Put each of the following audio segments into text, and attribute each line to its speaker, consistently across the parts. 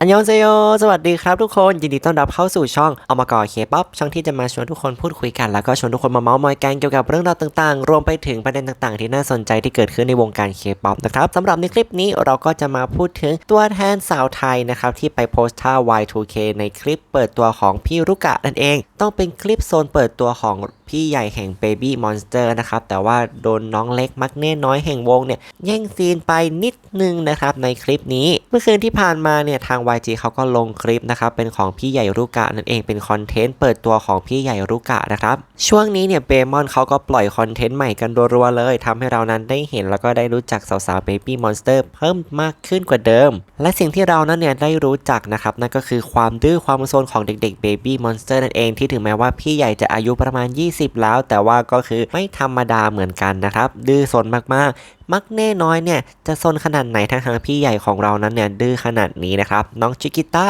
Speaker 1: อันยองเซโย สวัสดีครับทุกคน ยินดีต้อนรับเข้าสู่ช่องเอามาก่อเคป๊อปช่องที่จะมาชวนทุกคนพูดคุยกัน แล้วก็ชวนทุกคนมาเมาส์มอยกันเกี่ยวกับเรื่องราวต่างๆ รวมไปถึงประเด็นต่างๆ ที่น่าสนใจที่เกิดขึ้นในวงการเคป๊อปนะครับสำหรับในคลิปนี้เราก็จะมาพูดถึงตัวแทนสาวไทยนะครับที่ไปโพสต์ท่า Y2K ในคลิปเปิดตัวของพี่รุกะนั่นเอง ต้องเป็นคลิปโซนเปิดตัวของพี่ใหญ่แห่ง Baby Monster นะครับ แต่ว่าโดนน้องเล็กมักเน่น้อยแห่งวงเนี่ยแย่งซีนไปนิดนึงนะครับในคลิปนี้ เมื่อคืนที่ผ่านมาเนี่ยทาง YG เขาก็ลงคลิปนะครับเป็นของพี่ใหญ่รุกะนั่นเองเป็นคอนเทนต์เปิดตัวของพี่ใหญ่รุกะนะครับช่วงนี้เนี่ยเบมอนเขาก็ปล่อยคอนเทนต์ใหม่กันรัวๆเลยทำให้เรานั้นได้เห็นแล้วก็ได้รู้จักสาวๆ Baby Monster เพิ่มมากขึ้นกว่าเดิม และสิ่งที่เรานั้นเนี่ยได้รู้จักนะครับนั่นก็คือความดื้อความโซนของเด็กๆ Baby Monster นั่นเองที่ถึงแม้ว่าพี่ใหญ่จะอายุประมาณ 20 แล้ว แต่ว่าก็คือไม่ธรรมดาเหมือนกันนะครับดื้อโซนมากๆ มักแน่น้อยเนี่ยจะซนขนาดไหนทั้งทางพี่ใหญ่ของเรานั้นเนี่ยดื้อขนาดนี้นะครับ น้องชิกิต้า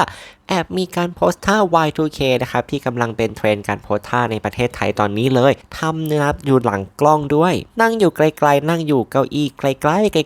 Speaker 1: แอบมีการโพสท่า Y2K นะครับ ที่กำลังเป็นเทรนด์การโพสท่าในประเทศไทยตอนนี้เลยทำนะครับอยู่หลังกล้องด้วย นั่งอยู่ไกลๆ นั่งอยู่เก้าอี้ไกลๆไ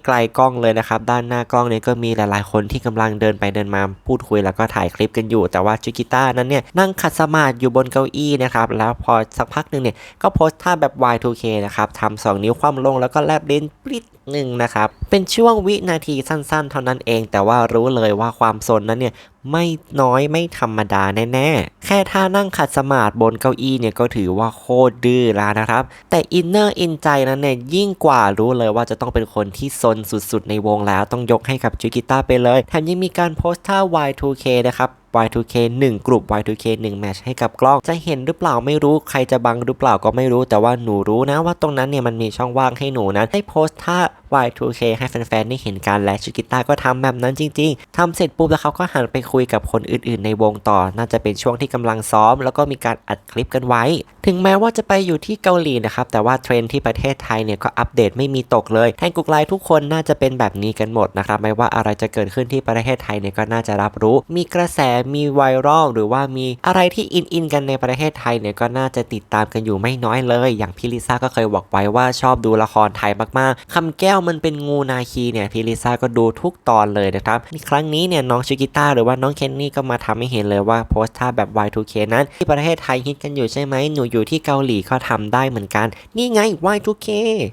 Speaker 1: กลๆกล้องเลยนะครับ ด้านหน้ากล้องเนี่ยก็มีหลายๆคนที่กำลังเดินไปเดินมาพูดคุยแล้วก็ถ่ายคลิปกันอยู่ แต่ว่าชิกิต้านั้นเนี่ยนั่งขัดสมาธิอยู่บนเก้าอี้นะครับแล้วพอสักพักหนึ่งเนี่ยก็โพสท่าแบบ Y2K นะครับทำสองนิ้วคว่ำลงแล้วก็แลบลิ้นปลิด หนึ่งนะครับ เป็นช่วงวินาทีสั้นๆ เท่านั้นเอง แต่ว่ารู้เลยว่าความสนนั้นเนี่ยไม่น้อยไม่ธรรมดาแน่ๆ แค่ท่านั่งขัดสมาธิบนเก้าอี้เนี่ยก็ถือว่าโคตรดื้อแล้วนะครับ แต่อินเนอร์อินใจนั้นเนี่ยยิ่งกว่ารู้เลยว่าจะต้องเป็นคนที่ซนสุดๆ ในวงแล้วต้องยกให้กับจูกิต้าไปเลย แถมยังมีการโพสต์ท่า Y2K นะครับ Y2K 1 กลุ่ม Y2K 1แมชให้กับกล้อง จะเห็นหรือเปล่าไม่รู้ ใครจะบังหรือเปล่าก็ไม่รู้ แต่ว่าหนูรู้นะว่าตรงนั้นเนี่ยมันมีช่องว่างให้หนูนะได้โพสต์ท่า Y2K ให้แฟนๆได้เห็นกันและชูกิต้าก็ทำแบบนั้นจริง ๆทำเสร็จปุ๊บแล้วเขาก็หันไปคุยกับคนอื่นๆ ในวงต่อ น่าจะเป็นช่วงที่กำลังซ้อม แล้วก็มีการอัดคลิปกันไว้ ถึงแม้ว่าจะไปอยู่ที่เกาหลีนะครับ แต่ว่าเทรนที่ประเทศไทยเนี่ยก็อัปเดตไม่มีตกเลยแทนกุกไลทุกคนน่าจะเป็นแบบนี้กันหมดนะครับ ไม่ว่าอะไรจะเกิดขึ้นที่ประเทศไทยเนี่ยก็น่าจะรับรู้ มีกระแส มีไวรัล หรือว่ามีอะไรที่อินอินกันในประเทศไทยเนี่ยก็น่าจะติดตามกันอยู่ไม่น้อยเลย อย่างพี่ลิซ่าก็เคยบอกไว้ว่าชอบดูละครไทยมากๆคำแก้วมันเป็นงูนาคีเนี่ยพี่ลิซ่าก็ดูทุกตอนเลยนะครับครั้งนี้เนี่ยน้องชิกิต้าหรือว่าน้องเคนนี่ก็มาทำให้เห็นเลยว่าโพสต์ท่าแบบ Y2K นั้น ที่ประเทศไทยฮิตกันอยู่ใช่ไหมหนูอยู่ที่เกาหลีก็ทำได้เหมือนกัน นี่ไง Y2K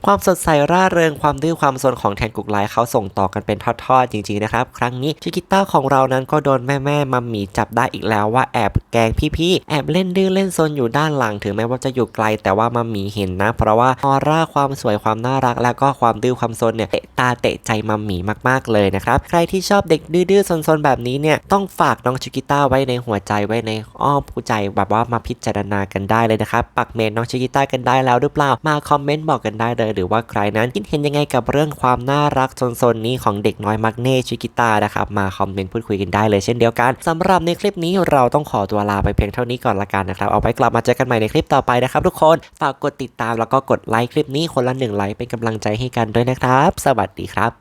Speaker 1: ความสดใสร่าเริงความดื้อความสนของแทนกุกไลเขาส่งต่อกันเป็นทอดๆจริงๆนะครับครั้งนี้ชิกิต้าของเรานั้นก็โดนแม่ๆมัมหมีจับได้อีกแล้วว่าแอบแกงพี่ๆแอบเล่นดื้อเล่นซนอยู่ด้านหลังถึงแม้ว่าจะอยู่ไกล แต่ว่ามัมหมีเห็นนะ เพราะว่าออร่าความสวยความน่ารัก แล้วก็ความดื้อความซนเนี่ยเตะตาเตะใจมัมหมีมากๆเลยนะครับใครที่ชอบเด็กดื้อๆซนๆแบบนี้เนี่ยต้องฝากน้องชิกิต้าไว้ในหัวใจไว้ในอ้อมผู้ใจแบบว่ามาพิจารณากันได้เลยนะครับปักเมนน้องชิกิต้ากันได้แล้วหรือเปล่ามาคอมเมนต์บอกกันได้เลยหรือว่าใครนั้นคิดเห็นยังไงกับเรื่องความน่ารักซนๆนี้ของเด็กน้อยมักเน่ชิกิต้านะครับมาคอมเมนต์พูดคุยกันได้เลยเช่นเดียวกันสำหรับในคลิปนี้เราต้องขอตัวลาไปเพียงเท่านี้ก่อนละกันนะครับเอาไว้กลับมาเจอกันใหม่ในคลิปต่อไปนะครับทุกคนฝากกดติดตามแล้วก็กดไลค์คลิปนี้คนละหนึ่งไลค์เป็นกำลังใจให้กันด้วยนะครับ สวัสดีครับ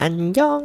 Speaker 1: อันยอง